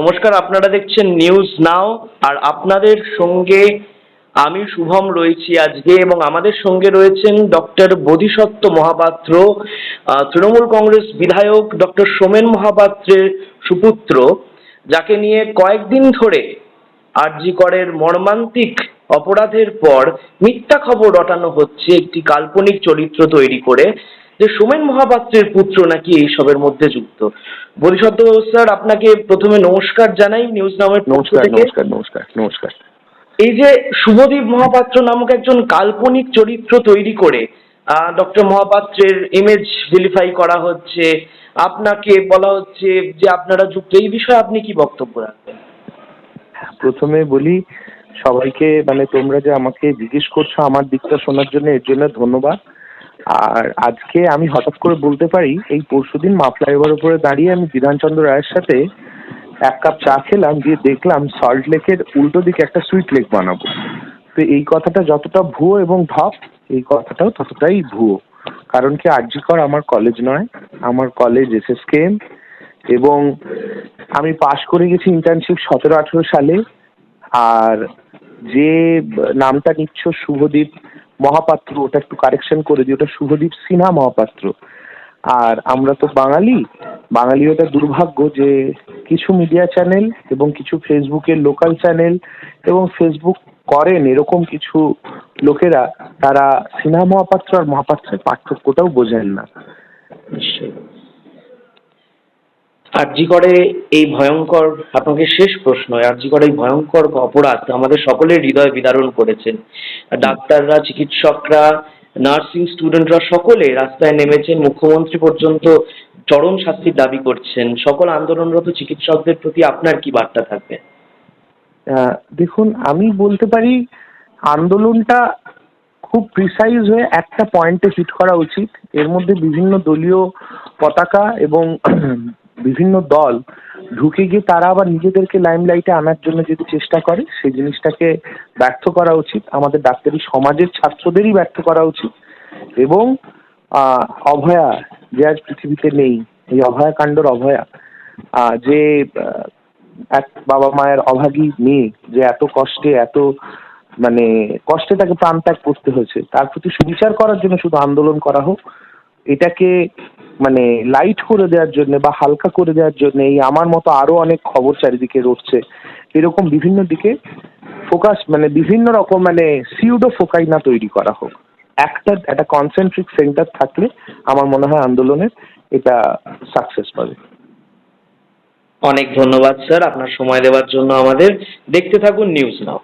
নমস্কার, আপনারা দেখছেন নিউজ নাও আর আপনাদের সঙ্গে আমি শুভম রয়েছি আজকে এবং আমাদের সঙ্গে রয়েছেন ডক্টর বোধিসত্ত্ব মহাপাত্র তৃণমূল কংগ্রেস বিধায়ক ডক্টর সোমেন মহাপাত্রের সুপুত্র, যাকে নিয়ে কয়েকদিন ধরে আরজি করের মর্মান্তিক অপরাধের পর মিথ্যা খবর রটানো হচ্ছে, একটি কাল্পনিক চরিত্র তৈরি করে। যে সোমেন মহাপাত্রের পুত্র নাকি এইসবের মধ্যে যুক্ত? বোধিসত্ত্ব স্যার আপনাকে প্রথমে নমস্কার জানাই নিউজ নামের নমস্কার নমস্কার নমস্কার নমস্কার। এই যে শুভদীপ মহাপাত্র নামক একজন কাল্পনিক চরিত্র তৈরি করে ডক্টর মহাপাত্রের ইমেজ ভেরিফাই করা হচ্ছে আপনাকে বলা হচ্ছে যে আপনারা যুক্ত এই বিষয়ে আপনি কি বক্তব্য রাখবেন? প্রথমে বলি সবাইকে মানে তোমরা যে আমাকে জিজ্ঞেস করছ আমার দিকটা শোনার জন্য এর জন্য ধন্যবাদ। আর আজকে আমি হঠাৎ করে বলতে পারি, এই পরশুদিন মা ফ্লাইওভার উপরে দাঁড়িয়ে আমি বিধানচন্দ্র রায়ের সাথে এক কাপ চা খেলাম দিয়ে দেখলাম সল্ট লেকের উল্টো দিকে একটা সুইট লেক বানাবো। তো এই কথাটা যতটা ভুয়ো এবং ঢপ, এই কথাটাও ততটাই ভুয়ো। কারণ কি আরজিকর আমার কলেজ নয়, আমার কলেজ এস এস এবং আমি পাশ করে গেছি ইন্টার্নশিপ সতেরো আঠেরো সালে। আর যে নামটা নিচ্ছ শুভদীপ মহাপাত্র, ওটা একটু কারেকশন করে দিই, ওটা শুভদীপ সিনহা মহাপাত্র। আর আমরা তো বাঙালি বাঙালি ওটা দুর্ভাগ্য যে কিছু মিডিয়া চ্যানেল এবং কিছু ফেসবুকের লোকাল চ্যানেল এবং ফেসবুক করেন এরকম কিছু লোকেরা, তারা সিনহা মহাপাত্র আর মহাপাত্রের পার্থক্যটাও বোঝেন না। আরজি করে এই ভয়ঙ্কর, আপনাকে শেষ প্রশ্ন, আরজি করে এই ভয়ঙ্কর অপরাধ আমাদের সকলের হৃদয় বিদারণ করেছেন ডাক্তাররা, চিকিৎসকরা, নার্সিং স্টুডেন্টরা সকলে রাস্তায় নেমেছেন, মুখ্যমন্ত্রী পর্যন্ত চরম শাস্তির দাবি করছেন। সকল আন্দোলনরত চিকিৎসকদের প্রতি আপনার কি বার্তা থাকবে? দেখুন, আমি বলতে পারি আন্দোলনটা খুব প্রিসাইজ হয়ে একটা পয়েন্টে হিট করা উচিত। এর মধ্যে বিভিন্ন দলীয় পতাকা এবং বিভিন্ন দল ঢুকে গিয়ে তারা আবার নিজেদেরকে লাইমলাইটে আনার জন্য যদি চেষ্টা করে, সেই জিনিসটাকে ব্যর্থ করা উচিত। আমাদের ডাক্তারি সমাজের ছাত্রদেরই ব্যর্থ করা উচিত। এবং অভয়া যে আজ পৃথিবীতে নেই, এই অভয়া কাণ্ডর অভয়া যে এক বাবা মায়ের অভাগী মেয়ে যে এত কষ্টে, এত মানে কষ্টে তাকে প্রাণ ত্যাগ করতে হয়েছে, তার প্রতি সুবিচার করার জন্য শুধু আন্দোলন করা হোক এটাকে মানে লাইট করে দেওয়ার জন্য বা হালকা করে দেওয়ার জন্য এই আমার মতো আরও অনেক খবর চারিদিকে রটছে। এরকম বিভিন্ন দিকে ফোকাস মানে বিভিন্ন রকম মানে সিউডো ফোকাই না তৈরি করা হোক। একটা একটা কনসেন্ট্রিক সেন্টার থাকলে আমার মনে হয় আন্দোলনের এটা সাকসেস পাবে। অনেক ধন্যবাদ স্যার আপনার সময় দেওয়ার জন্য আমাদের দেখতে থাকুন নিউজ নাও